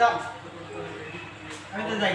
যাও আমি তো যাই